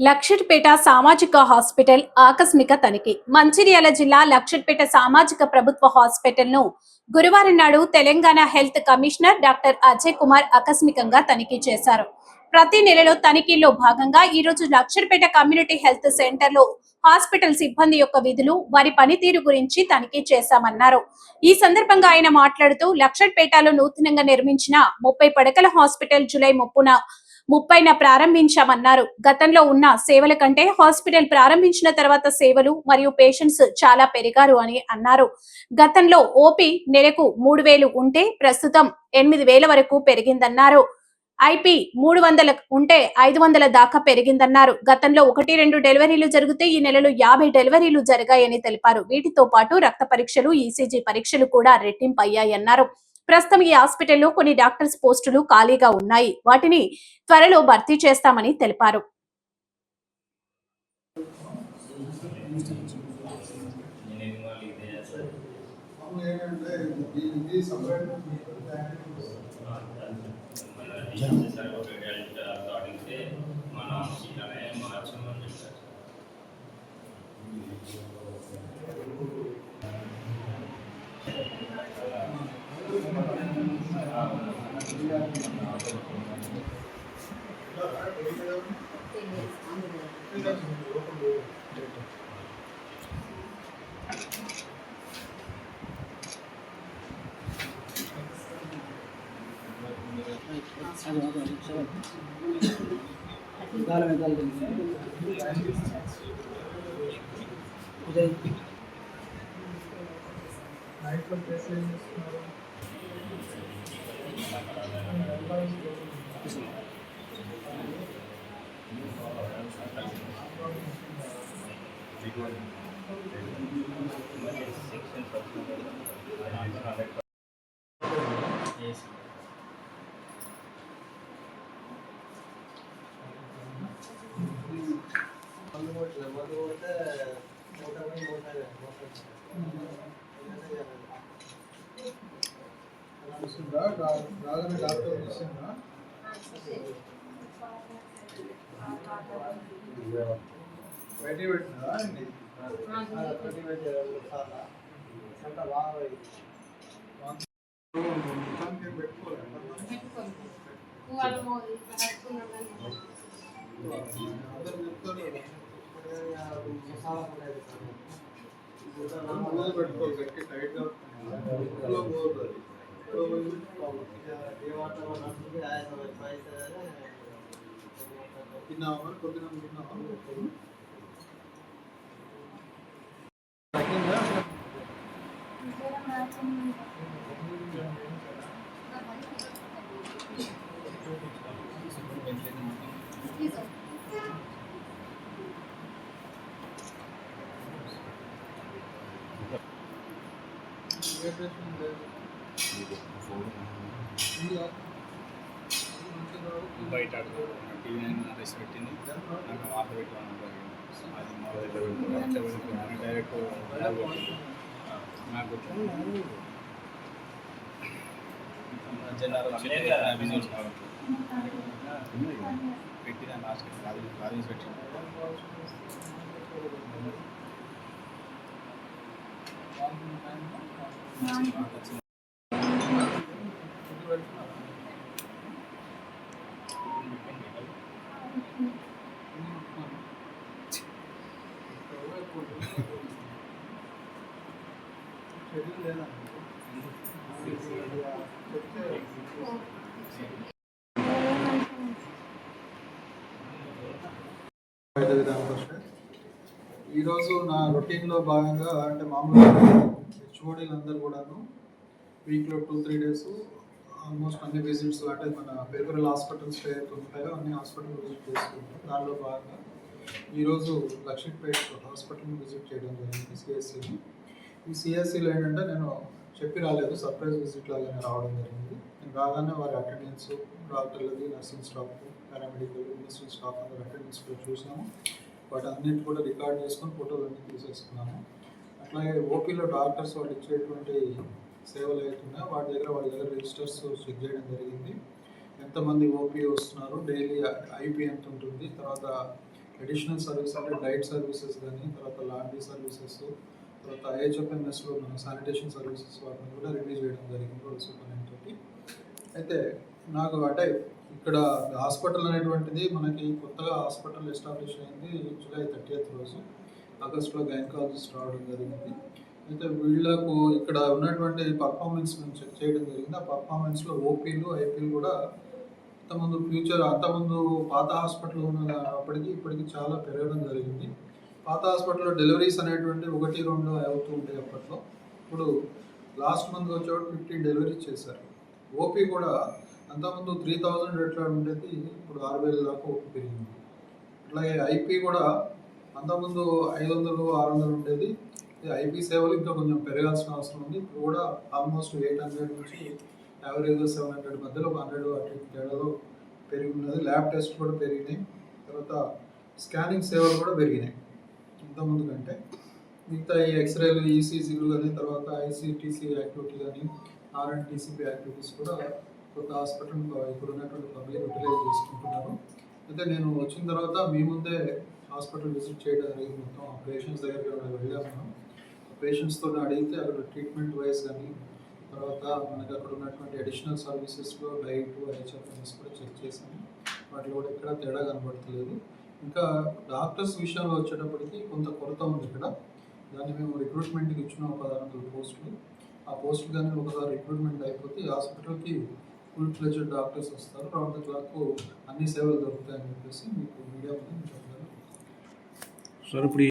లక్షట్పేట సామాజిక హాస్పిటల్ ఆకస్మిక తనిఖీ. మంచిర్యాల జిల్లా లక్షట్పేట సామాజిక ప్రభుత్వ హాస్పిటల్ను గురువారం నాడు Telangana health commissioner doctor Ajay Kumar ఆకస్మికంగా తనిఖీ చేశారు. ప్రతి నెలలో తనిఖీల్లో భాగంగా ఈ రోజు లక్షట్పేట కమ్యూనిటీ హెల్త్ సెంటర్లో హాస్పిటల్ సిబ్బంది యొక్క విధులు వారి పనితీరు గురించి తనిఖీ చేశామన్నారు. ఈ సందర్భంగా ఆయన మాట్లాడుతూ లక్షట్పేటలో నూతనంగా నిర్మించిన ముప్పై పడకల హాస్పిటల్ జులై ముప్పున ముప్పైన ప్రారంభించామన్నారు. గతంలో ఉన్న సేవల కంటే హాస్పిటల్ ప్రారంభించిన తర్వాత సేవలు మరియు పేషెంట్స్ చాలా పెరిగారు అని అన్నారు. గతంలో ఓపీ నెలకు మూడు వేలు ఉంటే ప్రస్తుతం ఎనిమిది వేల వరకు పెరిగిందన్నారు. ఐపీ మూడు వందల ఉంటే ఐదు వందల దాకా పెరిగిందన్నారు. గతంలో ఒకటి రెండు డెలివరీలు జరిగితే ఈ నెలలో యాభై డెలివరీలు జరిగాయని తెలిపారు. వీటితో పాటు రక్త పరీక్షలు ఈసీజీ పరీక్షలు కూడా రెట్టింపు అయ్యాయన్నారు ప్రస్తుతం ఈ హాస్పిటల్లో కొన్ని డాక్టర్స్ పోస్టులు ఖాళీగా ఉన్నాయి. వాటిని త్వరలో భర్తీ చేస్తామని తెలిపారు. అప్పుడు ఏంటంటే ఇది- ఇది సపరేట్ నైట్లో ప్లేస్ ఏం చేస్తున్నారు చూసిందా రాగానే డాక్టర్ చూసిందా బయటికి పెట్టిందా అండి? మొత్తానికి ఏం పెట్టుకోలేదు అందరు చెప్తారు పెట్టుకోవాలి గట్టి పోతుంది తిన్నావా పొద్దున తిన్నావా తగ్గిందా ఏ ట్రీట్మెంట్ లేదు ఉందా? బయట టీవీ నైన్ రైస్ పెట్టింది నాకు వాటర్ పెట్టాను అది మా దగ్గర పెట్టుకున్నాను డైరెక్ట్ పెట్టిన లాస్ట్ రాజేష్ పెట్టి షెడ్యూల్ లేదా ఈరోజు నా రొటీన్లో భాగంగా అంటే మామూలుగా హెచ్ఓడీలు అందరు కూడాను వీక్లో టూ త్రీ డేస్ ఆల్మోస్ట్ అన్ని విజిట్స్ అంటే మన పెరిఫరల్ హాస్పిటల్స్ ఏవైతే ఉంటాయో అన్ని హాస్పిటల్ విజిట్ చేసుకుంటాం. దానిలో భాగంగా ఈరోజు లక్ష్మీపేట్ హాస్పిటల్ని విజిట్ చేయడం జరిగింది సిఎస్సిని ఈ సిఎస్సిలో ఏంటంటే నేను చెప్పి రాలేదు సర్ప్రైజ్ విజిట్ లాగానే రావడం జరిగింది. నేను రాగానే వారి attendance డాక్టర్లది nursing staff paramedical nursing staff అందరు అటెండెన్స్ కూడా చూసాము. వాటి అన్నిటి కూడా రికార్డ్ చేసుకొని ఫోటోలు అన్నీ తీసేసుకున్నాము. అట్లాగే ఓపీలో డాక్టర్స్ వాళ్ళు ఇచ్చేటువంటి సేవలు అవుతున్నాయి వాటి దగ్గర వాళ్ళ దగ్గర రిజిస్టర్స్ చెక్ చేయడం జరిగింది. ఎంతమంది ఓపీ వస్తున్నారు డైలీ ఐపీ ఎంత ఉంటుంది తర్వాత అడిషనల్ సర్వీస్ అంటే డైట్ సర్వీసెస్ కానీ తర్వాత లాండ్రీ సర్వీసెస్ తర్వాత ఐహెచ్ఎఫ్ఎంఎస్లో మన శానిటేషన్ సర్వీసెస్ వాటిని కూడా రిలీజ్ చేయడం జరిగింది రోడ్ సూపరింటెండెంట్ తోటి అయితే నాకు అంటే ఇక్కడ హాస్పిటల్ అనేటువంటిది మనకి కొత్తగా హాస్పిటల్ ఎస్టాబ్లిష్ అయింది జూలై థర్టీఎత్ రోజు. ఆగస్టులో గైనకాలజిస్ట్ రావడం జరిగింది. అయితే వీళ్ళకు ఇక్కడ ఉన్నటువంటి పర్ఫార్మెన్స్ మేము చెక్ చేయడం జరిగింది. ఆ పర్ఫార్మెన్స్లో ఓపీలు ఐపీలు కూడా అంతకుముందు ఫ్యూచర్ అంతకుముందు పాత హాస్పిటల్ ఉన్నప్పటికీ ఇప్పటికి చాలా పెరగడం జరిగింది. పాత హాస్పిటల్లో డెలివరీస్ అనేటువంటి ఒకటి రెండు అవుతూ ఉంటాయి అప్పట్లో. ఇప్పుడు లాస్ట్ మంత్ వచ్చేవాడు ఫిఫ్టీన్ డెలివరీస్ చేశారు. ఓపీ కూడా అంతకుముందు త్రీ థౌజండ్ ఎట్లా ఉండేది ఇప్పుడు ఆరు వేల దాకా ఓపీ పెరిగింది. అట్లాగే ఐపీ కూడా అంతకుముందు ఐదు వందలు ఆరు వందలు ఉండేది. ఐపీ సేవలు ఇంకా కొంచెం పెరగాల్సిన అవసరం ఉంది. ఇప్పుడు కూడా ఆల్మోస్ట్ ఎయిట్ హండ్రెడ్ నుంచి యావరేజ్ సెవెన్ హండ్రెడ్ మధ్యలో ఒక హండ్రెడ్ అటు తేడాలో పెరిగి ఉన్నది. ల్యాబ్ టెస్ట్ కూడా పెరిగినాయి. తర్వాత స్కానింగ్ సేవలు కూడా పెరిగినాయి. ఇంతకుముందు కంటే మిగతా ఈ ఎక్స్రేలు ఈసీజీలు కానీ తర్వాత ఐసీటీసీ యాక్టివిటీ కానీ ఆర్ఎన్టీసీపీ యాక్టివిటీస్ కూడా కొత్త హాస్పిటల్ ఇప్పుడు ఉన్నటువంటి పబ్లిక్ యూటిలైజ్ చేసుకుంటున్నారు. అయితే నేను వచ్చిన తర్వాత మీ ముందే హాస్పిటల్ విజిట్ చేయడం జరిగింది. మొత్తం పేషెంట్స్ దగ్గరికి వెళ్ళాము. పేషెంట్స్తో అడిగితే అక్కడ ట్రీట్మెంట్ వైజ్ కానీ తర్వాత మనకి అక్కడ ఉన్నటువంటి అడిషనల్ సర్వీసెస్లో డైట్ హెచ్ఎఫ్ఎంఎస్ కూడా చెక్ చేశాను వాటిలో కూడా ఎక్కడ తేడా కనబడతలేదు. ఇంకా డాక్టర్స్ విషయంలో వచ్చేటప్పటికి కొంత కొరత ఉంది ఇక్కడ దాన్ని మేము రిక్రూట్మెంట్కి ఇచ్చిన ఒక పదహారు పోస్టులు ఆ పోస్టులు కానీ ఒకసారి రిక్రూట్మెంట్ అయిపోతే హాస్పిటల్కి ఫుల్ ఫ్లెజ్డ్ డాక్టర్స్ వస్తారు. రౌండ్ ద క్లాక్ అన్ని సేవలు దొరుకుతాయని చెప్పేసి మీకు మీడియా ముందు సార్ ఇప్పుడు